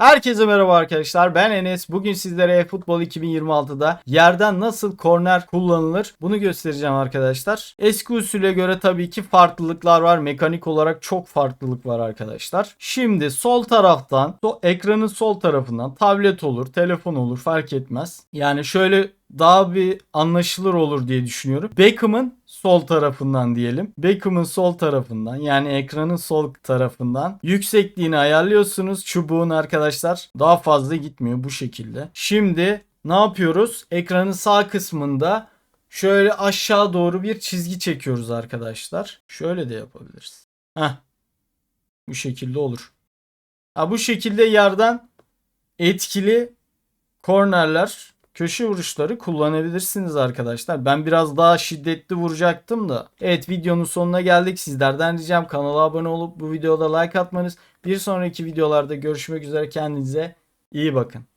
Herkese merhaba arkadaşlar. Ben Enes. Bugün sizlere futbol 2026'da yerden nasıl korner kullanılır bunu göstereceğim arkadaşlar. Eski usule göre tabii ki farklılıklar var. Mekanik olarak çok farklılık var arkadaşlar. Şimdi sol taraftan, so- ekranın sol tarafından tablet olur, telefon olur fark etmez. Yani şöyle daha bir anlaşılır olur diye düşünüyorum. Beckham'ın sol tarafından diyelim. Beckham'ın sol tarafından yani ekranın sol tarafından yüksekliğini ayarlıyorsunuz. Çubuğun arkadaşlar daha fazla gitmiyor bu şekilde. Şimdi ne yapıyoruz? Ekranın sağ kısmında şöyle aşağı doğru bir çizgi çekiyoruz arkadaşlar. Şöyle de yapabiliriz. Heh. Bu şekilde olur. Ha, bu şekilde yerden etkili kornerler, köşe vuruşları kullanabilirsiniz arkadaşlar. Ben biraz daha şiddetli vuracaktım da. Evet videonun sonuna geldik. Sizlerden ricam kanala abone olup bu videoda like atmanız. Bir sonraki videolarda görüşmek üzere. Kendinize iyi bakın.